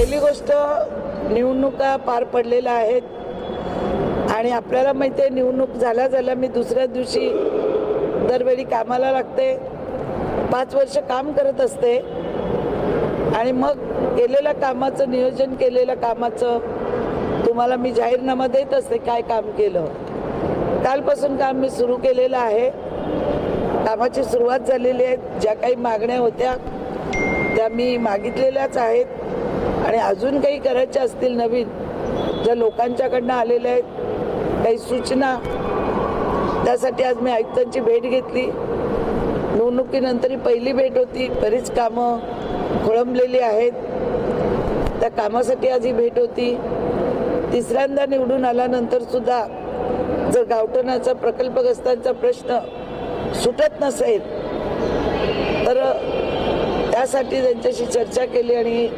पहिली गोष्ट निवडणुका पार पडलेल्या आहेत. आणि आपल्याला माहिती आहे निवडणूक झाल्या झाल्या मी दुसऱ्या दिवशी दरवेळी कामाला लागते. पाच वर्ष काम करत असते. आणि मग केलेल्या कामाचं नियोजन केलेल्या कामाचं तुम्हाला मी जाहीरनामा देत असते काय काम केलं. कालपासून काम मी सुरू केलेलं आहे. कामाची सुरुवात झालेली आहे. ज्या काही मागण्या होत्या त्या मी मागितलेल्याच आहेत. आणि अजून काही करायच्या असतील नवीन ज्या लोकांच्याकडनं आलेल्या आहेत काही सूचना त्यासाठी आज मी आयुक्तांची भेट घेतली. निवडणुकीनंतर ही पहिली भेट होती बरीच कामं खोळंबलेली आहेत. त्या कामासाठी आज ही भेट होती. तिसऱ्यांदा निवडून आल्यानंतर सुद्धा जर गावठणाचा प्रकल्पग्रस्तांचा प्रश्न सुटत नसेल तर त्यासाठी त्यांच्याशी चर्चा केली आणि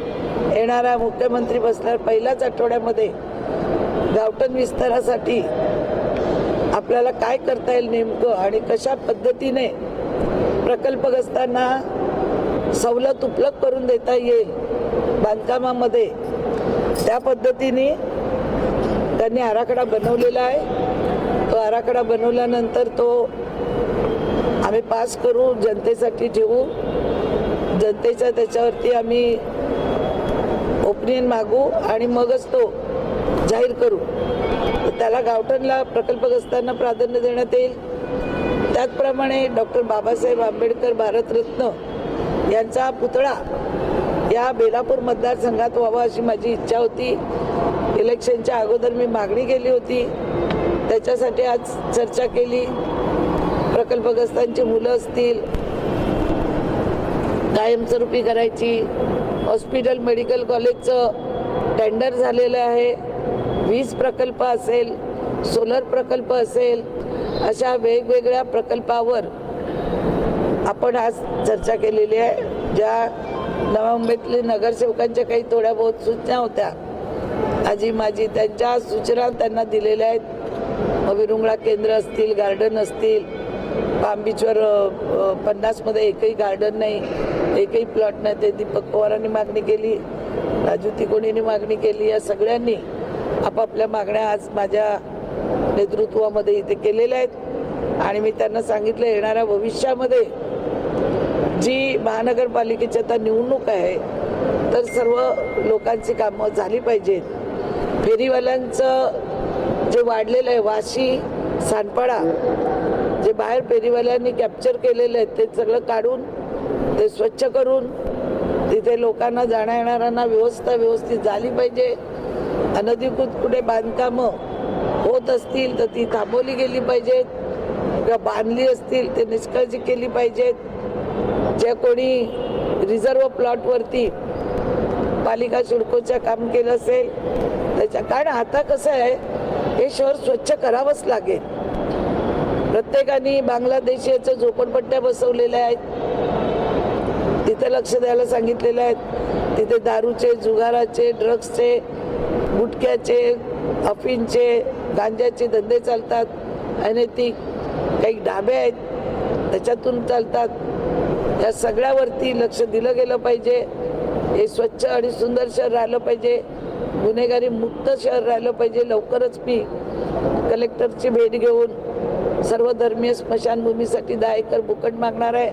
येणारा मुख्यमंत्री बसल्यावर पहिल्याच आठवड्यामध्ये गावठण विस्तारासाठी आपल्याला काय करता येईल नेमकं आणि कशा पद्धतीने प्रकल्पग्रस्तांना सवलत उपलब्ध करून देता येईल बांधकामामध्ये त्या पद्धतीने त्यांनी आराखडा बनवलेला आहे. तो आराखडा बनवल्यानंतर तो आम्ही पास करू जनतेसाठी ठेवू जनतेच्या त्याच्यावरती आम्ही ओपिनियन मागू आणि मगच तो जाहीर करू. त्याला गावठणला प्रकल्पग्रस्तांना प्राधान्य देण्यात येईल. त्याचप्रमाणे डॉक्टर बाबासाहेब आंबेडकर भारतरत्न यांचा पुतळा या बेलापूर मतदारसंघात व्हावा अशी माझी इच्छा होती. इलेक्शनच्या अगोदर मी मागणी केली होती. त्याच्यासाठी आज चर्चा केली. प्रकल्पग्रस्तांची मुलं असतील कायमस्वरूपी करायची हॉस्पिटल मेडिकल कॉलेजचं टेंडर झालेलं आहे. वीज प्रकल्प असेल सोलर प्रकल्प असेल अशा वेगवेगळ्या प्रकल्पावर आपण आज चर्चा केलेली आहे. ज्या नव्या नगरसेवकांच्या काही थोड्या बहुत सूचना होत्या. आजी माझी त्यांच्या सूचना त्यांना दिलेल्या आहेत. मग विरुंगळा केंद्र असतील गार्डन असतील पाम बीचवर पन्नासमध्ये एकही गार्डन नाही एकही प्लॉट नाही. ते दीपक पवारांनी मागणी केली राजू तिकोणीने मागणी केली या सगळ्यांनी आपापल्या मागण्या आज माझ्या नेतृत्वामध्ये इथे केलेल्या आहेत. आणि मी त्यांना सांगितलं येणाऱ्या भविष्यामध्ये जी महानगरपालिकेची आता निवडणूक आहे तर सर्व लोकांची कामं झाली पाहिजेत. फेरीवाल्यांचं जे वाढलेलं आहे वाशी सानपाडा जे बाहेर फेरीवाल्यांनी कॅप्चर केलेलं आहे ते सगळं काढून ते स्वच्छ करून तिथे लोकांना जाण्या येणाऱ्यांना व्यवस्था व्यवस्थित झाली पाहिजे. अनधिकृत कुठे बांधकामं होत असतील तर ती थांबवली गेली पाहिजेत. किंवा बांधली असतील ते निष्काळजी केली पाहिजेत. जे कोणी रिझर्व प्लॉटवरती पालिका सिडकोचं काम केलं असेल त्याच्या कारण आता कसं आहे हे शहर स्वच्छ करावंच लागेल. प्रत्येकाने बांगलादेशी याच्या झोपडपट्ट्या बसवलेल्या आहेत. तिथे लक्ष द्यायला सांगितलेलं आहेत. तिथे दारूचे जुगाराचे ड्रग्सचे गुटख्याचे अफीनचे गांजाचे धंदे चालतात. अनैतिक काही ढाबे आहेत. त्याच्यातून चालतात. या सगळ्यावरती लक्ष दिलं गेलं पाहिजे. हे स्वच्छ आणि सुंदर शहर राहिलं पाहिजे. गुन्हेगारी मुक्त शहर राहिलं पाहिजे लवकरच मी. कलेक्टरची भेट घेऊन सर्व धर्मीय स्मशानभूमीसाठी दहा एकर बुकट मागणार आहे.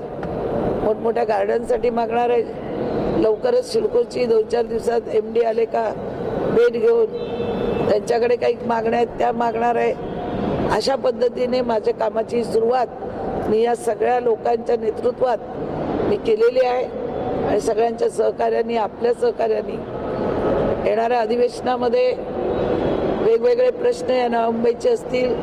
मोठमोठ्या गार्डनसाठी मागणार आहे. लवकरच शिडकोची दोन चार दिवसात एम डी आले का भेट घेऊन त्यांच्याकडे काही मागण्या आहेत त्या मागणार आहे. अशा पद्धतीने माझ्या कामाची सुरुवात मी या सगळ्या लोकांच्या नेतृत्वात मी केलेली आहे आणि सगळ्यांच्या सहकार्याने आपल्या सहकार्याने येणाऱ्या अधिवेशनामध्ये वेगवेगळे प्रश्न या नव्या मुंबईचे असतील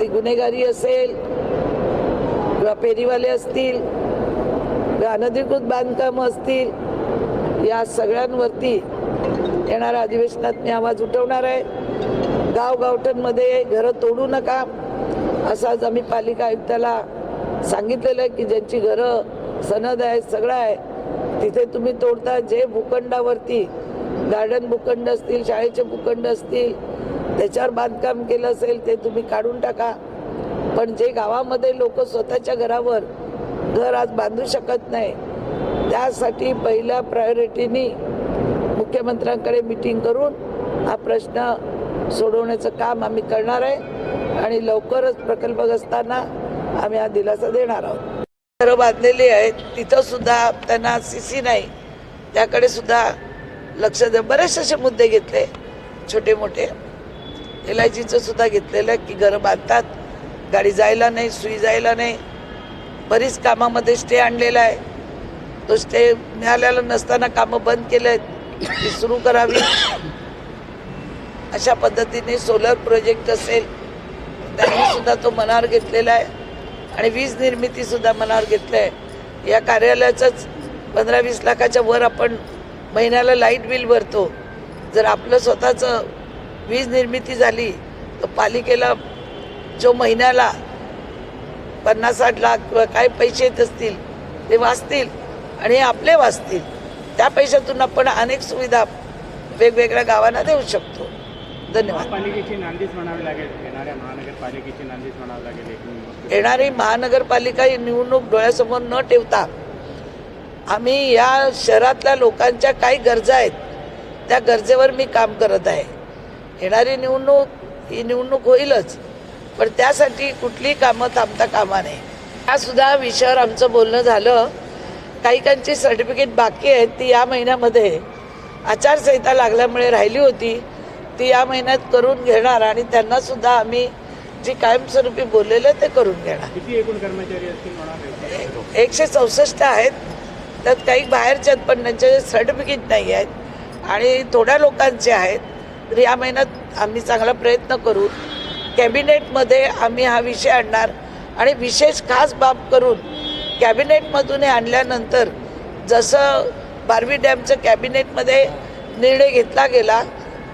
ती गुन्हेगारी असेल किंवा फेरीवाले असतील किंवा अनधिकृत बांधकामं असतील या सगळ्यांवरती येणाऱ्या अधिवेशनात मी आवाज उठवणार आहे. गावगावठणमध्ये घरं तोडू नका. असं आज आम्ही पालिका आयुक्ताला सांगितलेलं आहे की ज्यांची घरं सनद आहे सगळं आहे तिथे तुम्ही तोडता. जे भूखंडावरती गार्डन भूखंड असतील शाळेचे भूखंड असतील त्याच्यावर बांधकाम केलं असेल ते तुम्ही काढून टाका. पण जे गावामध्ये लोक स्वतःच्या घरावर घर आज बांधू शकत नाही त्यासाठी पहिल्या प्रायोरिटीनी मुख्यमंत्र्यांकडे मिटिंग करून हा प्रश्न सोडवण्याचं काम आम्ही करणार आहे आणि लवकरच प्रकल्पग्रस्तांना आम्ही हा दिलासा देणार आहोत. घरं बांधलेली आहेत तिथं सुद्धा त्यांना सी सी नाही त्याकडे सुद्धा लक्ष दे बरेचसे असे मुद्दे घेतले छोटे मोठे एल आय जीचं सुद्धा घेतलेलं आहे की घरं बांधतात गाडी जायला नाही सुई जायला नाही. बरीच कामामध्ये स्टे आणलेला आहे. तो स्टे मिळालेला नसताना कामं बंद केले आहेत ती सुरू करावी. अशा पद्धतीने सोलर प्रोजेक्ट असेल त्यांनी सुद्धा तो मनावर घेतलेला आहे. आणि वीज निर्मितीसुद्धा मनावर घेतलं आहे या कार्यालयाचंच पंधरा वीस लाखाच्या वर आपण महिन्याला लाइट बिल भरतो. जर आपलं स्वतःचं वीज निर्मिती झाली तर पालिकेला जो महिन्याला पन्नास साठ लाख किंवा काय पैसे येत असतील ते वाचतील आणि हे आपले वाचतील. त्या पैशातून आपण अनेक सुविधा वेगवेगळ्या गावांना देऊ शकतो. धन्यवाद. महापालिकेची नांदीच म्हणावी लागेल. येणाऱ्या महानगरपालिकेची नांदीच म्हणावी लागेल. येणारी महानगरपालिका ही निवडणूक डोळ्यासमोर न ठेवता आम्ही या शहरातल्या लोकांच्या काही गरजा आहेत त्या गरजेवर मी काम करत आहे. येणारी निवडणूक ही निवडणूक होईलच. पण त्यासाठी कुठलीही कामं थांबता कामा नये. हा सुद्धा विषयावर आमचं बोलणं झालं. काही काहींची सर्टिफिकेट बाकी आहेत ती या महिन्यामध्ये आचारसंहिता लागल्यामुळे राहिली होती. ती या महिन्यात करून घेणार आणि त्यांना सुद्धा आम्ही जी कायमस्वरूपी बोललेलं ते करून घेणार. एकशे चौसष्ट आहेत. त्यात काही बाहेरचे आहेत पण त्यांचे सर्टिफिकेट नाही आहेत. आणि थोड्या लोकांचे आहेत. तर या महिन्यात आम्ही चांगला प्रयत्न करू. कॅबिनेटमध्ये आम्ही हा विषय आणणार आणि विशेष खास बाब करून कॅबिनेटमधून हे आणल्यानंतर जसं बारवी डॅमचं कॅबिनेटमध्ये निर्णय घेतला गेला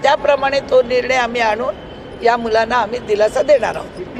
त्याप्रमाणे तो निर्णय आम्ही आणून या मुलांना आम्ही दिलासा देणार आहोत.